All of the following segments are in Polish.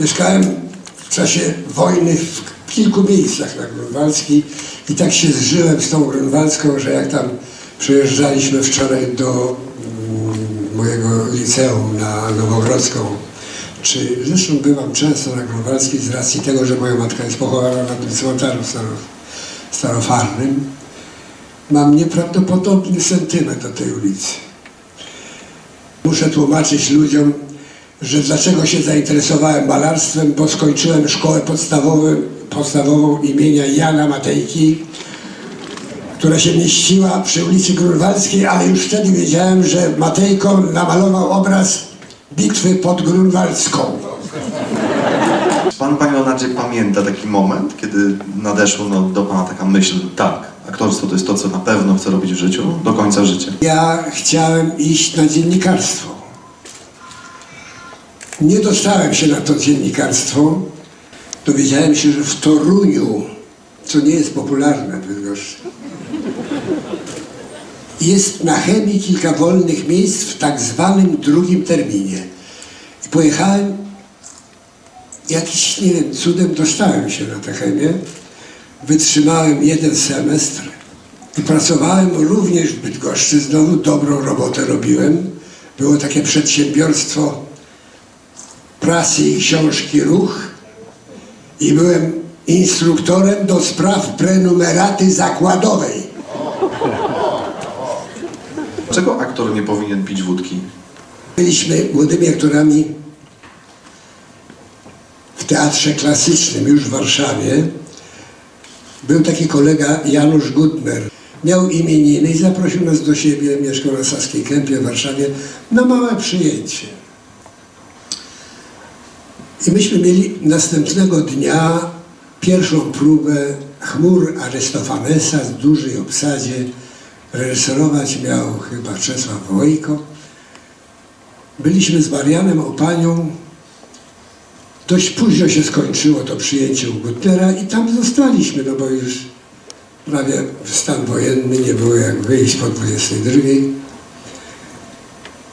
Mieszkałem w czasie wojny w kilku miejscach na Grunwaldzkiej i tak się zżyłem z tą Grunwaldzką, że jak tam przyjeżdżaliśmy wczoraj do mm, mojego liceum na Nowogrodzką, czy zresztą byłam często na Grunwaldzkiej z racji tego, że moja matka jest pochowana na tym cmentarzu staro, starofarnym, mam nieprawdopodobny sentyment do tej ulicy. Muszę tłumaczyć ludziom, że dlaczego się zainteresowałem malarstwem, bo skończyłem szkołę podstawową, podstawową imienia Jana Matejki, która się mieściła przy ulicy Grunwaldzkiej, ale już wtedy wiedziałem, że Matejko namalował obraz bitwy pod Grunwaldzką. Pan, Panie Leonardzie, pamięta taki moment, kiedy nadeszło no, do Pana taka myśl, tak, aktorstwo to jest to, co na pewno chcę robić w życiu do końca życia. Ja chciałem iść na dziennikarstwo. Nie dostałem się na to dziennikarstwo. Dowiedziałem się, że w Toruniu, co nie jest popularne Bydgoszczy, jest na chemii kilka wolnych miejsc w tak zwanym drugim terminie. I pojechałem, jakiś, nie wiem, cudem dostałem się na tę chemię. Wytrzymałem jeden semestr i pracowałem również w Bydgoszczy. Znowu dobrą robotę robiłem. Było takie przedsiębiorstwo prasy i książki Ruch i byłem instruktorem do spraw prenumeraty zakładowej. Dlaczego aktor nie powinien pić wódki? Byliśmy młodymi aktorami w teatrze klasycznym już w Warszawie. Był taki kolega Janusz Gutner. Miał imieniny i zaprosił nas do siebie, mieszkał na Saskiej Kępie w Warszawie, na małe przyjęcie. I myśmy mieli następnego dnia pierwszą próbę chmur Arystofanesa w dużej obsadzie. Reżyserować miał chyba Czesław Wojko. Byliśmy z Marianem Opanią. Dość późno się skończyło to przyjęcie u Gutnera i tam zostaliśmy, no bo już prawie stan wojenny, nie było jak wyjść po 22.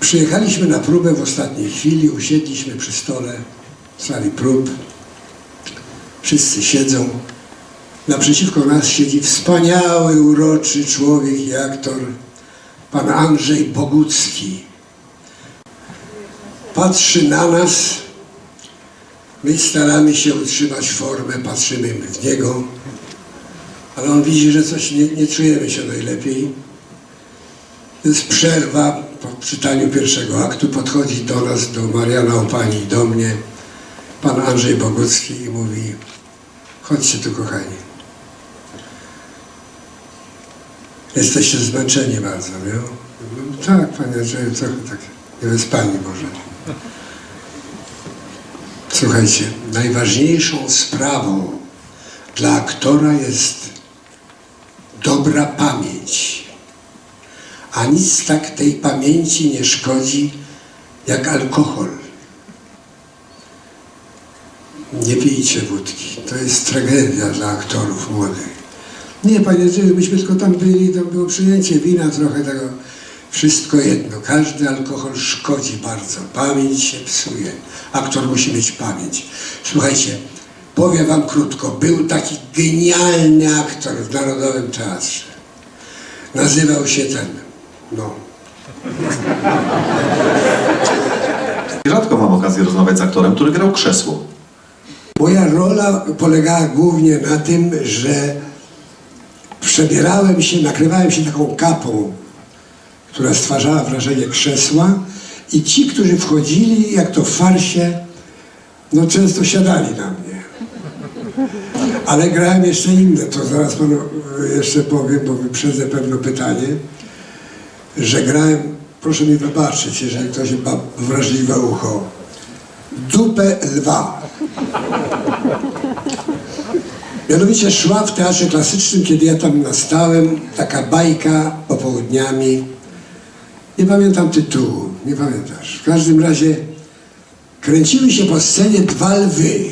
Przyjechaliśmy na próbę w ostatniej chwili, usiedliśmy przy stole w sali prób. Wszyscy siedzą. Naprzeciwko nas siedzi wspaniały, uroczy człowiek i aktor, pan Andrzej Bogucki. Patrzy na nas, my staramy się utrzymać formę, patrzymy w niego, ale on widzi, że coś nie, nie czujemy się najlepiej. Jest przerwa po czytaniu pierwszego aktu, podchodzi do nas, do Mariana Opani i do mnie, pan Andrzej Bogucki i mówi, chodźcie tu kochani. Jesteście zmęczeni bardzo, nie? Tak, panie Andrzeju, trochę tak niewyspani może. Słuchajcie, najważniejszą sprawą dla aktora jest dobra pamięć. A nic tak tej pamięci nie szkodzi jak alkohol. Nie pijcie wódki. To jest tragedia dla aktorów młodych. Nie, panie Andrzeju, myśmy tylko tam byli, to było przyjęcie wina, trochę tego. Wszystko jedno. Każdy alkohol szkodzi bardzo. Pamięć się psuje. Aktor musi mieć pamięć. Słuchajcie, powiem wam krótko. Był taki genialny aktor w Narodowym Teatrze. Nazywał się ten, no, Rzadko mam okazję rozmawiać z aktorem, który grał krzesło. Moja rola polegała głównie na tym, że przebierałem się, nakrywałem się taką kapą, która stwarzała wrażenie krzesła i ci, którzy wchodzili, jak to w farsie, no często siadali na mnie. Ale grałem jeszcze inne, to zaraz panu e, jeszcze powiem, bo wyprzedzę pewne pytanie, że grałem, proszę mi wybaczyć, jeżeli ktoś ma wrażliwe ucho, dupę lwa. Mianowicie szła w teatrze klasycznym, kiedy ja tam nastałem, taka bajka popołudniami. Nie pamiętam tytułu, nie pamiętasz. W każdym razie kręciły się po scenie dwa lwy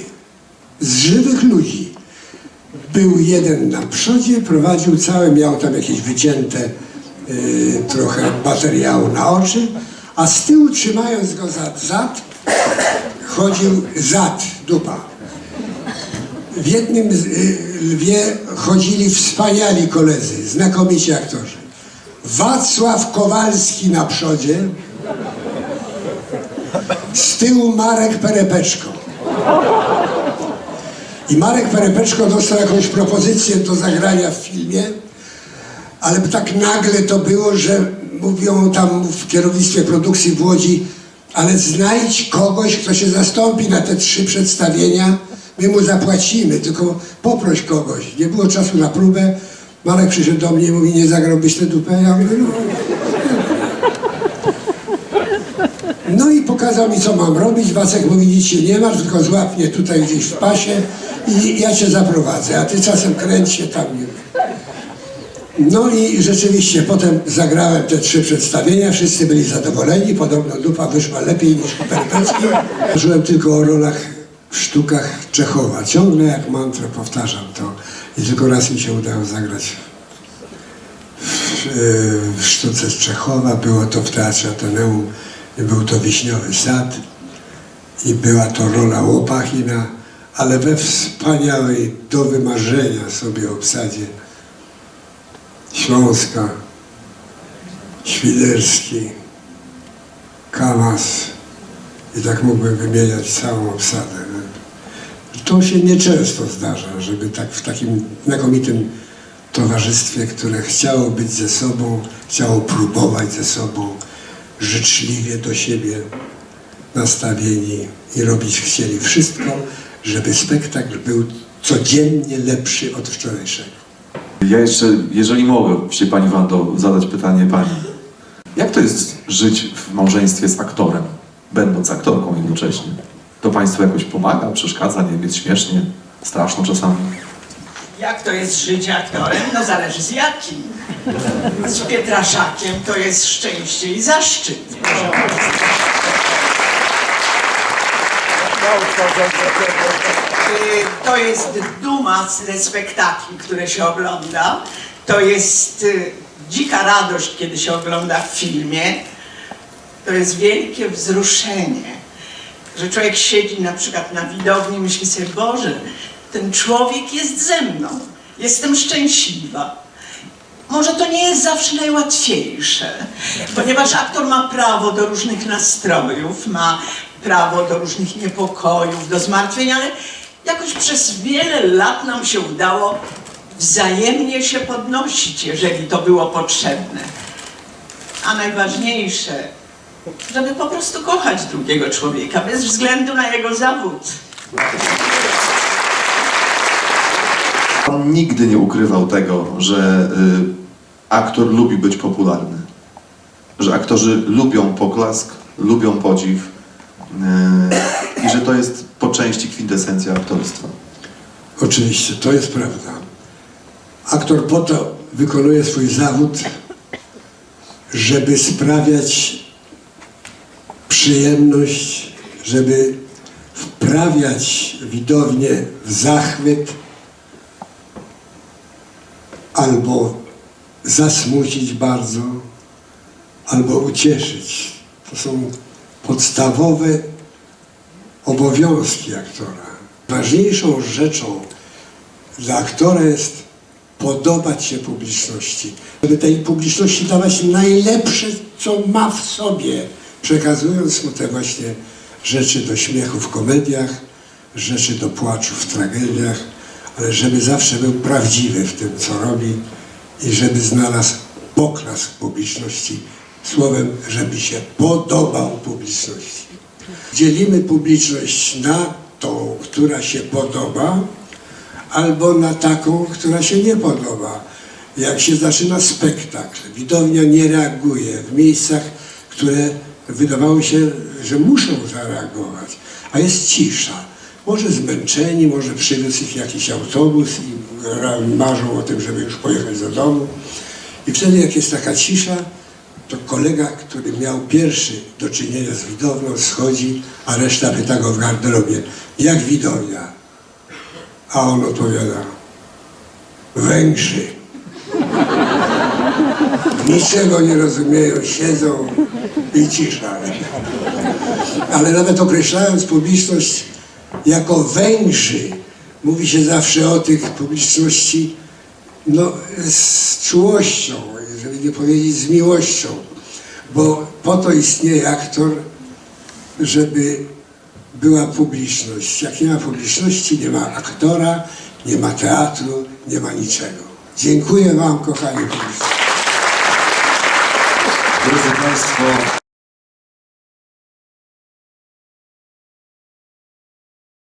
z żywych ludzi. Był jeden na przodzie, prowadził całe, miał tam jakieś wycięte yy, trochę materiału na oczy, a z tyłu trzymając go za zad, chodził zad, dupa. W jednym y, lwie chodzili wspaniali koledzy, znakomici aktorzy. Wacław Kowalski na przodzie, z tyłu Marek Perepeczko. I Marek Perepeczko dostał jakąś propozycję do zagrania w filmie, ale tak nagle to było, że mówią tam w kierownictwie produkcji w Łodzi, ale znajdź kogoś, kto się zastąpi na te trzy przedstawienia, my mu zapłacimy, tylko poproś kogoś. Nie było czasu na próbę. Marek przyszedł do mnie i mówi, nie zagrałbyś tę dupę? Ja mówię, no. No i pokazał mi, co mam robić. Wacek mówi, nic się nie masz, tylko złap mnie tutaj gdzieś w pasie i ja cię zaprowadzę, a ty czasem kręć się tam. No i rzeczywiście potem zagrałem te trzy przedstawienia, wszyscy byli zadowoleni, podobno dupa wyszła lepiej niż Perpecki. Marzyłem tylko o rolach w sztukach Czechowa. Ciągle jak mantrę powtarzam to i tylko raz mi się udało zagrać w, e, w sztuce Czechowa. Było to w Teatrze Ateneum był to Wiśniowy Sad i była to rola Łopachina, ale we wspaniałej, do wymarzenia sobie obsadzie Śląska, Świderski, Kamas i tak mógłbym wymieniać całą obsadę. To się nieczęsto zdarza, żeby tak w takim znakomitym towarzystwie, które chciało być ze sobą, chciało próbować ze sobą, życzliwie do siebie nastawieni i robić chcieli wszystko, żeby spektakl był codziennie lepszy od wczorajszego. Ja jeszcze, jeżeli mogę, się Pani Wando, zadać pytanie Pani. Jak to jest żyć w małżeństwie z aktorem, będąc aktorką jednocześnie? To Państwu jakoś pomaga, przeszkadza, nie jest śmiesznie, straszno czasami? Jak to jest żyć aktorem? No zależy z jakim. Z Pietraszakiem to jest szczęście i zaszczyt. Y, To jest duma ze spektakli, które się ogląda. To jest y, dzika radość, kiedy się ogląda w filmie. To jest wielkie wzruszenie, że człowiek siedzi na przykład na widowni i myśli sobie, Boże, ten człowiek jest ze mną, jestem szczęśliwa. Może to nie jest zawsze najłatwiejsze, ponieważ aktor ma prawo do różnych nastrojów, ma prawo do różnych niepokojów, do zmartwień, ale jakoś przez wiele lat nam się udało wzajemnie się podnosić, jeżeli to było potrzebne. A najważniejsze, żeby po prostu kochać drugiego człowieka, bez względu na jego zawód. Pan nigdy nie ukrywał tego, że y, aktor lubi być popularny. Że aktorzy lubią poklask, lubią podziw y, i że to jest części kwintesencja aktorstwa. Oczywiście, to jest prawda. Aktor po to wykonuje swój zawód, żeby sprawiać przyjemność, żeby wprawiać widownię w zachwyt albo zasmucić bardzo, albo ucieszyć. To są podstawowe obowiązki aktora. Ważniejszą rzeczą dla aktora jest podobać się publiczności. Żeby tej publiczności dawać najlepsze, co ma w sobie, przekazując mu te właśnie rzeczy do śmiechu w komediach, rzeczy do płaczu w tragediach, ale żeby zawsze był prawdziwy w tym, co robi i żeby znalazł poklask publiczności. Słowem, żeby się podobał publiczności. Dzielimy publiczność na tą, która się podoba, albo na taką, która się nie podoba. Jak się zaczyna spektakl, widownia nie reaguje w miejscach, które wydawało się, że muszą zareagować, a jest cisza. Może zmęczeni, może przywiózł ich jakiś autobus i marzą o tym, żeby już pojechać do domu. I wtedy, jak jest taka cisza, to kolega, który miał pierwszy do czynienia z widownią, schodzi, a reszta pyta go w garderobie, jak widownia? A on odpowiada, Węgrzy. Niczego nie rozumieją, siedzą i cisza. Ale nawet określając publiczność jako Węgrzy, mówi się zawsze o tych publiczności no, z czułością, jeżeli nie powiedzieć z miłością, bo po to istnieje aktor, żeby była publiczność. Jak nie ma publiczności, nie ma aktora, nie ma teatru, nie ma niczego. Dziękuję Wam, kochani. Drodzy Państwo,